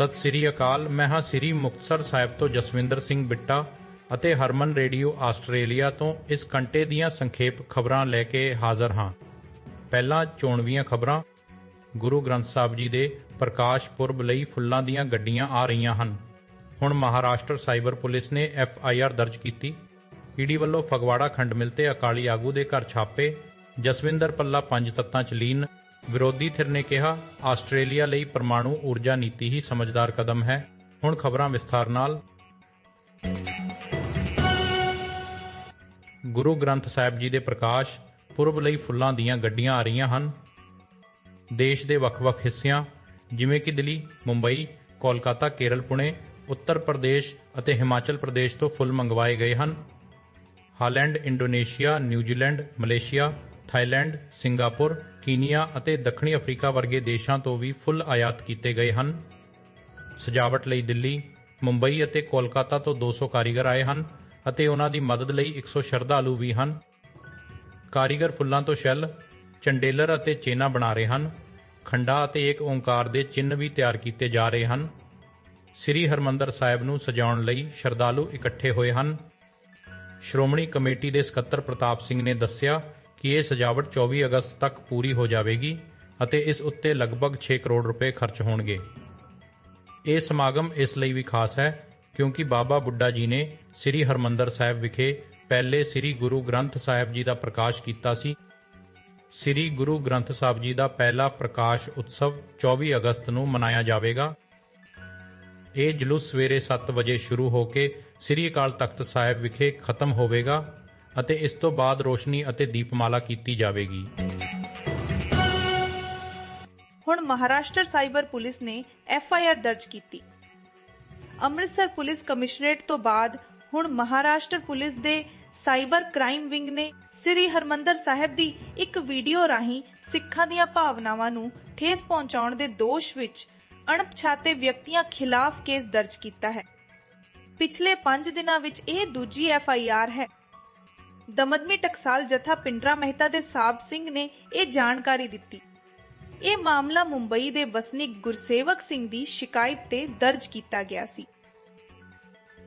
ਸਤਿ ਸ੍ਰੀ ਅਕਾਲ ਮੈਂ ਹਾਂ ਸ੍ਰੀ ਮੁਕਤਸਰ ਸਾਹਿਬ ਤੋਂ ਜਸਵਿੰਦਰ ਸਿੰਘ ਬਿੱਟਾ ਅਤੇ ਹਰਮਨ ਰੇਡੀਓ ਆਸਟ੍ਰੇਲੀਆ ਤੋਂ ਇਸ ਘੰਟੇ ਦੀਆਂ ਸੰਖੇਪ ਖਬਰਾਂ ਲੈ ਕੇ ਹਾਜ਼ਰ ਹਾਂ। ਪਹਿਲਾਂ ਚੋਣਵੀਆਂ ਖਬਰਾਂ। ਗੁਰੂ ਗ੍ਰੰਥ ਸਾਹਿਬ ਜੀ ਦੇ ਪ੍ਰਕਾਸ਼ ਪੁਰਬ ਲਈ ਫੁੱਲਾਂ ਦੀਆਂ ਗੱਡੀਆਂ ਆ ਰਹੀਆਂ ਹਨ। ਹੁਣ ਮਹਾਰਾਸ਼ਟਰ ਸਾਈਬਰ ਪੁਲਿਸ ਨੇ ਐਫ ਆਈ ਆਰ ਦਰਜ ਕੀਤੀ। ਈਡੀ ਵੱਲੋਂ ਫਗਵਾੜਾ ਖੰਡ ਮਿਲ ਤੇ ਅਕਾਲੀ ਆਗੂ ਦੇ ਘਰ ਛਾਪੇ। ਜਸਵਿੰਦਰ ਪੱਲਾ ਪੰਜ ਤੱਤਾਂ ਚ ਲੀਨ। ਵਿਰੋਧੀ ਧਿਰ ਨੇ ਕਿਹਾ ਆਸਟ੍ਰੇਲੀਆ ਲਈ ਪਰਮਾਣੂ ਊਰਜਾ ਨੀਤੀ ਹੀ ਸਮਝਦਾਰ ਕਦਮ ਹੈ। ਹੁਣ ਖਬਰਾਂ ਵਿਸਥਾਰ ਨਾਲ। ਗੁਰੂ ਗ੍ਰੰਥ ਸਾਹਿਬ ਜੀ ਦੇ ਪ੍ਰਕਾਸ਼ ਪੁਰਬ ਲਈ ਫੁੱਲਾਂ ਦੀਆਂ ਗੱਡੀਆਂ ਆ ਰਹੀਆਂ ਹਨ। ਦੇਸ਼ ਦੇ ਵੱਖ-ਵੱਖ ਹਿੱਸਿਆਂ ਜਿਵੇਂ ਕਿ ਦਿੱਲੀ, ਮੁੰਬਈ, ਕੋਲਕਾਤਾ, ਕੇਰਲ, ਪੁਣੇ, ਉੱਤਰ ਪ੍ਰਦੇਸ਼ ਅਤੇ ਹਿਮਾਚਲ ਪ੍ਰਦੇਸ਼ ਤੋਂ ਫੁੱਲ ਮੰਗਵਾਏ ਗਏ ਹਨ। Holland, Indonesia, New Zealand, Malaysia, Thailand, Singapore, Kenya ਅਤੇ ਦੱਖਣੀ ਅਫਰੀਕਾ ਵਰਗੇ ਦੇਸ਼ਾਂ ਤੋਂ ਵੀ ਫੁੱਲ ਆਯਾਤ ਕੀਤੇ ਗਏ ਹਨ। ਸਜਾਵਟ ਲਈ ਦਿੱਲੀ, ਮੁੰਬਈ ਅਤੇ ਕੋਲਕਾਤਾ ਤੋਂ 200 ਕਾਰੀਗਰ ਆਏ ਹਨ ਅਤੇ ਉਹਨਾਂ ਦੀ ਮਦਦ ਲਈ 100 ਸ਼ਰਧਾਲੂ ਵੀ ਹਨ। ਕਾਰੀਗਰ ਫੁੱਲਾਂ ਤੋਂ ਸ਼ੈਲ, ਚੰਡੇਲਰ ਅਤੇ ਚੇਨਾ ਬਣਾ ਰਹੇ ਹਨ। ਖੰਡਾ ਅਤੇ ਏਕ ਓੰਕਾਰ ਦੇ ਚਿੰਨ੍ਹ ਵੀ ਤਿਆਰ ਕੀਤੇ ਜਾ ਰਹੇ ਹਨ। ਸ੍ਰੀ ਹਰਮੰਦਰ ਸਾਹਿਬ ਨੂੰ ਸਜਾਉਣ ਲਈ ਸ਼ਰਧਾਲੂ ਇਕੱਠੇ ਹੋਏ ਹਨ। ਸ਼੍ਰੋਮਣੀ ਕਮੇਟੀ ਦੇ ਸਕੱਤਰ ਪ੍ਰਤਾਪ ਸਿੰਘ ਨੇ ਦੱਸਿਆ ਕਿ ਇਹ ਸਜਾਵਟ 24 ਅਗਸਤ ਤੱਕ ਪੂਰੀ ਹੋ ਜਾਵੇਗੀ ਅਤੇ ਇਸ ਉੱਤੇ ਲਗਭਗ 6 ਕਰੋੜ ਰੁਪਏ ਖਰਚ ਹੋਣਗੇ। ਇਹ ਸਮਾਗਮ ਇਸ ਲਈ ਵੀ ਖਾਸ ਹੈ ਕਿਉਂਕਿ ਬਾਬਾ ਬੁੱਢਾ ਜੀ ਨੇ ਸ੍ਰੀ ਹਰਮੰਦਰ ਸਾਹਿਬ ਵਿਖੇ ਪਹਿਲੇ ਸ੍ਰੀ ਗੁਰੂ ਗ੍ਰੰਥ ਸਾਹਿਬ ਜੀ ਦਾ ਪ੍ਰਕਾਸ਼ ਕੀਤਾ ਸੀ। ਸ੍ਰੀ ਗੁਰੂ ਗ੍ਰੰਥ ਸਾਹਿਬ ਜੀ ਦਾ ਪਹਿਲਾ ਪ੍ਰਕਾਸ਼ ਉਤਸਵ 24 ਅਗਸਤ ਨੂੰ ਮਨਾਇਆ ਜਾਵੇਗਾ। ਇਹ ਜਲੂਸ ਸਵੇਰੇ 7 ਵਜੇ ਸ਼ੁਰੂ ਹੋ ਕੇ ਸ੍ਰੀ ਅਕਾਲ ਤਖਤ ਸਾਹਿਬ ਵਿਖੇ ਖਤਮ ਹੋਵੇਗਾ ਅਤੇ ਇਸ ਤੋਂ ਬਾਅਦ ਰੋਸ਼ਨੀ ਅਤੇ ਦੀਪਮਾਲਾ ਕੀਤੀ ਜਾਵੇਗੀ। ਹੁਣ ਮਹਾਰਾਸ਼ਟਰ ਸਾਈਬਰ ਪੁਲਿਸ ਨੇ ਐਫ ਆਈ ਆਰ ਦਰਜ ਕੀਤੀ। ਅੰਮ੍ਰਿਤਸਰ ਪੁਲਿਸ ਕਮਿਸ਼ਨਰੇਟ ਤੋਂ ਬਾਅਦ ਹੁਣ ਮਹਾਰਾਸ਼ਟਰ ਪੁਲਿਸ ਦੇ ਸਾਈਬਰ ਕ੍ਰਾਈਮ ਵਿੰਗ ਨੇ ਸ੍ਰੀ ਹਰਮੰਦਰ ਸਾਹਿਬ ਦੀ ਇੱਕ ਵੀਡੀਓ ਰਾਹੀਂ ਸਿੱਖਾਂ ਦੀਆਂ ਭਾਵਨਾਵਾਂ ਨੂੰ ਠੇਸ ਪਹੁੰਚਾਉਣ ਦੇ ਦੋਸ਼ ਵਿੱਚ ਅਣਪਛਾਤੇ ਵਿਅਕਤੀਆਂ ਖਿਲਾਫ ਕੇਸ ਦਰਜ ਕੀਤਾ ਹੈ। ਪਿਛਲੇ 5 ਦਿਨਾਂ ਵਿੱਚ ਇਹ ਦੂਜੀ ਐਫ ਆਈ ਆਰ ਹੈ। ਦਮਦਮੀ ਟਕਸਾਲ ਜਥਾ ਪਿੰਡਰਾ ਮਹਿਤਾ ਦੇ ਸਾਬ ਸਿੰਘ ਨੇ ਇਹ ਜਾਣਕਾਰੀ ਦਿੱਤੀ। ਇਹ ਮਾਮਲਾ ਮੁੰਬਈ ਦੇ ਵਸਨੀਕ ਗੁਰਸੇਵਕ ਸਿੰਘ ਦੀ ਸ਼ਿਕਾਇਤ ਤੇ ਦਰਜ ਕੀਤਾ ਗਿਆ ਸੀ।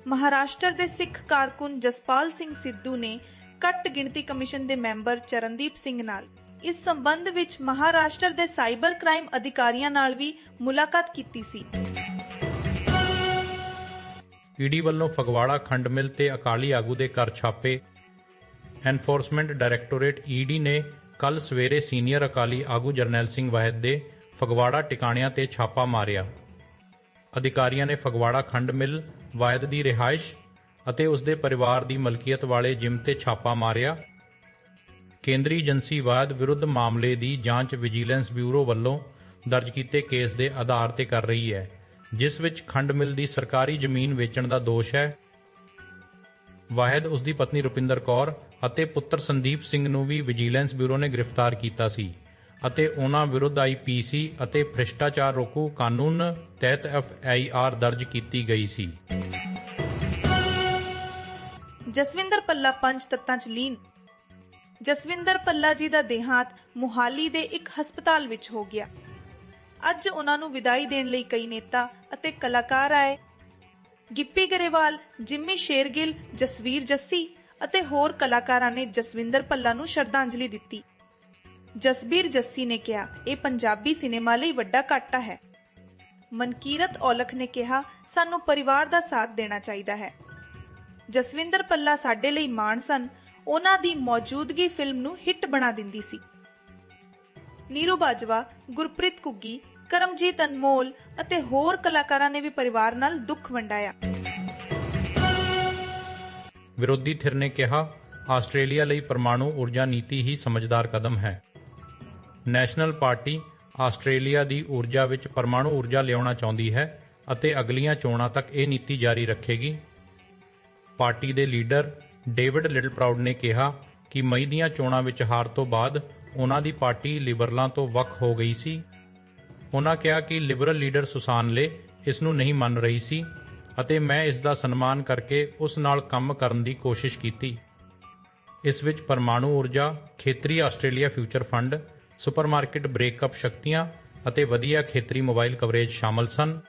ਮਹਾਰਾਸ਼ਟਰ ਦੇ ਸਿੱਖ ਕਾਰਕੁਨ ਜਸਪਾਲ ਸਿੰਘ ਸਿੱਧੂ ਨੇ ਕੱਟ ਗਿਣਤੀ ਕਮਿਸ਼ਨ ਦੇ ਮੈਂਬਰ ਚਰਨਦੀਪ ਸਿੰਘ ਨਾਲ ਇਸ ਸੰਬੰਧ ਵਿੱਚ ਮਹਾਰਾਸ਼ਟਰ ਦੇ ਸਾਈਬਰ ਕ੍ਰਾਈਮ ਅਧਿਕਾਰੀਆਂ ਨਾਲ ਵੀ ਮੁਲਾਕਾਤ ਕੀਤੀ ਸੀ। ਈਡੀ ਵੱਲੋਂ ਫਗਵਾੜਾ ਖੰਡ ਮਿਲ ਤੇ ਅਕਾਲੀ ਆਗੂ ਦੇ ਘਰ ਛਾਪੇ ਐਨਫੋਰਸਮੈਂਟ ਡਾਇਰੈਕਟੋਰੇਟ ਈਡੀ ਨੇ ਕੱਲ ਸਵੇਰੇ ਸੀਨੀਅਰ ਅਕਾਲੀ ਆਗੂ ਜਰਨੈਲ ਸਿੰਘ ਵਾਹਿਦ ਦੇ ਫਗਵਾੜਾ ਟਿਕਾਣਿਆਂ ਤੇ ਛਾਪਾ ਮਾਰਿਆ। ਅਧਿਕਾਰੀਆਂ ਨੇ ਫਗਵਾੜਾ ਖੰਡ ਮਿਲ, ਵਾਹਿਦ ਦੀ ਰਿਹਾਇਸ਼ ਅਤੇ ਉਸ ਦੇ ਪਰਿਵਾਰ ਦੀ ਮਲਕੀਅਤ ਵਾਲੇ ਜਿਮ ਤੇ ਛਾਪਾ ਮਾਰਿਆ। ਕੇਂਦਰੀ ਏਜੰਸੀ ਵਾਦ ਵਿਰੁੱਧ ਮਾਮਲੇ ਦੀ ਜਾਂਚ ਵਿਜੀਲੈਂਸ ਬਿਊਰੋ ਵੱਲੋਂ ਦਰਜ ਕੀਤੇ ਕੇਸ ਦੇ ਆਧਾਰ ਤੇ ਕਰ ਰਹੀ ਹੈ, ਜਿਸ ਵਿੱਚ ਖੰਡ ਮਿਲ ਦੀ ਸਰਕਾਰੀ ਜ਼ਮੀਨ ਵੇਚਣ ਦਾ ਦੋਸ਼ ਹੈ ਵਾਹਿਦ ਉਸ ਦੀ ਪਤਨੀ ਰੁਪਿੰਦਰ ਕੌਰ ਅਤੇ ਪੁੱਤਰ ਸੰਦੀਪ ਸਿੰਘ ਨੂੰ ਵੀ ਵਿਜੀਲੈਂਸ ਬਿਊਰੋ ਨੇ ਗ੍ਰਿਫਤਾਰ ਕੀਤਾ ਸੀ ਅਤੇ ਉਹਨਾਂ ਵਿਰੁੱਧ ਆਈਪੀਸੀ ਅਤੇ ਭ੍ਰਿਸ਼ਟਾਚਾਰ ਰੋਕੂ ਕਾਨੂੰਨ ਤਹਿਤ ਐਫਆਈਆਰ ਦਰਜ ਕੀਤੀ ਗਈ ਸੀ। ਜਸਵਿੰਦਰ ਪੱਲਾ ਪੰਜ ਤੱਤਾਂ ਚ ਲੀਨ। ਜਸਵਿੰਦਰ ਪੱਲਾ ਜੀ ਦਾ ਦੇਹਾਂਤ ਮੁਹਾਲੀ ਦੇ ਇੱਕ ਹਸਪਤਾਲ ਵਿੱਚ ਹੋ ਗਿਆ। ਅੱਜ ਉਹਨਾਂ ਨੂੰ ਵਿਦਾਈ ਦੇਣ ਲਈ ਕਈ ਨੇਤਾ ਅਤੇ ਕਲਾਕਾਰ ਆਏ ਗਿੱਪੀ ਗਰੇਵਾਲ, ਜਿੰਮੀ ਸ਼ੇਰਗਿੱਲ, ਜਸਵੀਰ ਜੱਸੀ ਅਤੇ ਹੋਰ ਕਲਾਕਾਰਾਂ ਨੇ ਜਸਵਿੰਦਰ ਪੱਲਾ ਨੂੰ ਸ਼ਰਧਾਂਜਲੀ ਦਿੱਤੀ। ਜਸਬੀਰ ਜੱਸੀ ਨੇ ਕਿਹਾ, ਇਹ ਪੰਜਾਬੀ ਸਿਨੇਮਾ ਲਈ ਵੱਡਾ ਘਾਟਾ ਹੈ। ਮਨਕੀਰਤ ਔਲਖ ਨੇ ਕਿਹਾ, ਸਾਨੂੰ ਪਰਿਵਾਰ ਦਾ ਸਾਥ ਦੇਣਾ ਚਾਹੀਦਾ ਹੈ। ਜਸਵਿੰਦਰ ਪੱਲਾ ਸਾਡੇ ਲਈ ਮਾਣ ਸਨ। ਉਹਨਾਂ ਦੀ ਮੌਜੂਦਗੀ ਫਿਲਮ ਨੂੰ ਹਿੱਟ ਬਣਾ ਦਿੰਦੀ ਸੀ। ਨੀਰੂ ਬਾਜਵਾ, ਗੁਰਪ੍ਰੀਤ ਕੁੱਗੀ ਕਰਮਜੀਤ ਅਨਮੋਲ ਅਤੇ ਹੋਰ ਕਲਾਕਾਰਾਂ ਨੇ ਵੀ ਪਰਿਵਾਰ ਨਾਲ ਦੁੱਖ ਵੰਡਾਇਆ। ਵਿਰੋਧੀ ਧਿਰ ਨੇ ਕਿਹਾ, ਆਸਟ੍ਰੇਲੀਆ ਲਈ ਪਰਮਾਣੂ ਊਰਜਾ ਨੀਤੀ ਹੀ ਸਮਝਦਾਰ ਕਦਮ ਹੈ। ਨੈਸ਼ਨਲ ਪਾਰਟੀ ਆਸਟ੍ਰੇਲੀਆ ਦੀ ਊਰਜਾ ਵਿੱਚ ਪਰਮਾਣੂ ਊਰਜਾ ਲਿਆਉਣਾ ਚਾਹੁੰਦੀ ਹੈ ਅਤੇ ਅਗਲੀਆਂ ਚੋਣਾਂ ਤੱਕ ਇਹ ਨੀਤੀ ਜਾਰੀ ਰੱਖੇਗੀ। ਪਾਰਟੀ ਦੇ ਲੀਡਰ ਡੇਵਿਡ ਲਿਟਲ ਪ੍ਰਾਊਡ ਨੇ ਕਿਹਾ ਕਿ ਮਈ ਦੀਆਂ ਚੋਣਾਂ ਵਿੱਚ ਹਾਰ ਤੋਂ ਬਾਅਦ ਉਹਨਾਂ ਦੀ ਪਾਰਟੀ ਲਿਬਰਲਾਂ ਤੋਂ ਵੱਖ ਹੋ ਗਈ ਸੀ। ਉਹਨਾਂ ਕਿਹਾ ਕਿ ਲਿਬਰਲ ਲੀਡਰ ਸੁਸਾਨਲੇ ਇਸ ਨੂੰ ਨਹੀਂ ਮੰਨ ਰਹੀ ਸੀ ਅਤੇ ਮੈਂ ਇਸ ਦਾ ਸਨਮਾਨ ਕਰਕੇ ਉਸ ਨਾਲ ਕੰਮ ਕਰਨ ਦੀ ਕੋਸ਼ਿਸ਼ ਕੀਤੀ। ਇਸ ਵਿੱਚ ਪਰਮਾਣੂ ਊਰਜਾ, ਖੇਤਰੀ Australia future fund, supermarket breakup ਸ਼ਕਤੀਆਂ ਅਤੇ ਵਧੀਆ ਖੇਤਰੀ ਮੋਬਾਈਲ ਕਵਰੇਜ ਸ਼ਾਮਲ ਸਨ।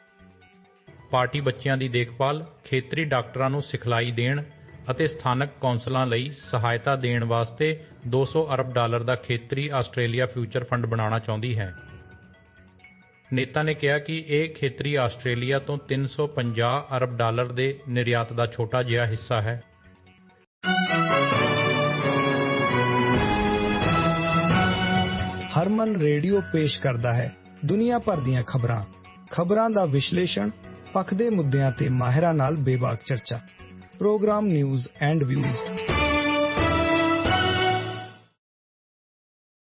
ਪਾਰਟੀ ਬੱਚਿਆਂ ਦੀ ਦੇਖਭਾਲ, ਖੇਤਰੀ ਡਾਕਟਰਾਂ ਨੂੰ ਸਿਖਲਾਈ ਦੇਣ ਅਤੇ ਸਥਾਨਕ ਕੌਂਸਲਾਂ ਲਈ ਸਹਾਇਤਾ ਦੇਣ ਵਾਸਤੇ 200 ਅਰਬ ਡਾਲਰ ਦਾ ਖੇਤਰੀ ਆਸਟ੍ਰੇਲੀਆ ਫਿਊਚਰ ਫੰਡ ਬਣਾਉਣਾ ਚਾਹੁੰਦੀ ਹੈ। ਨੇਤਾ ਨੇ ਕਿਹਾ ਕਿ ਇਹ ਖੇਤਰੀ ਆਸਟ੍ਰੇਲੀਆ ਤੋਂ 350 ਅਰਬ ਡਾਲਰ ਦੇ ਨਿਰਯਾਤ ਦਾ ਛੋਟਾ ਜਿਹਾ ਹਿੱਸਾ ਹੈ। ਹਰਮਨ ਰੇਡੀਓ ਪੇਸ਼ ਕਰਦਾ ਹੈ ਦੁਨੀਆ ਭਰ ਦੀਆਂ ਖਬਰਾਂ। ਖਬਰਾਂ ਦਾ ਵਿਸ਼ਲੇਸ਼ਣ, ਪੱਖ ਦੇ ਮੁੱਦਿਆਂ ਤੇ ਮਾਹਿਰਾਂ ਨਾਲ ਬੇਬਾਕ ਚਰਚਾ। Programme news and views.